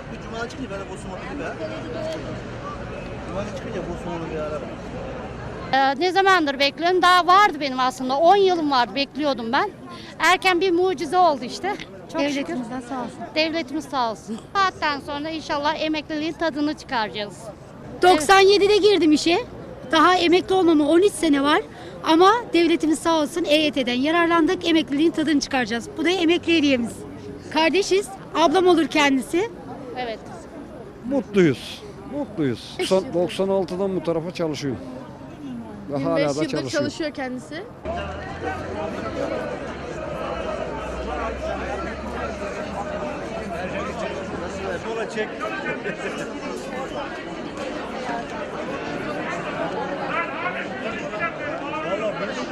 çıkınca böyle bosun oldu be. Yuvarlak çıkınca bosun oldu bir ara. Ee, ne zamandır bekliyorum? Daha vardı benim aslında. 10 yılım vardı bekliyordum ben. Erken bir mucize oldu işte. Çok şükür. Devletimizden sağ olsun. Devletimiz sağ olsun. Saatten sonra inşallah emekliliğin tadını çıkaracağız. 97'de girdim işe. Daha emekli olmama 13 sene var. Ama devletimiz sağ olsun EYT'den yararlandık. Emekliliğin tadını çıkaracağız. Bu da emekli hediyemiz. Kardeşiz. Ablam olur kendisi. Evet. Mutluyuz. Mutluyuz. 96'dan bu tarafa çalışıyorum. Ve 25 hala da yıldır çalışıyorum. çalışıyor kendisi. Sola çek.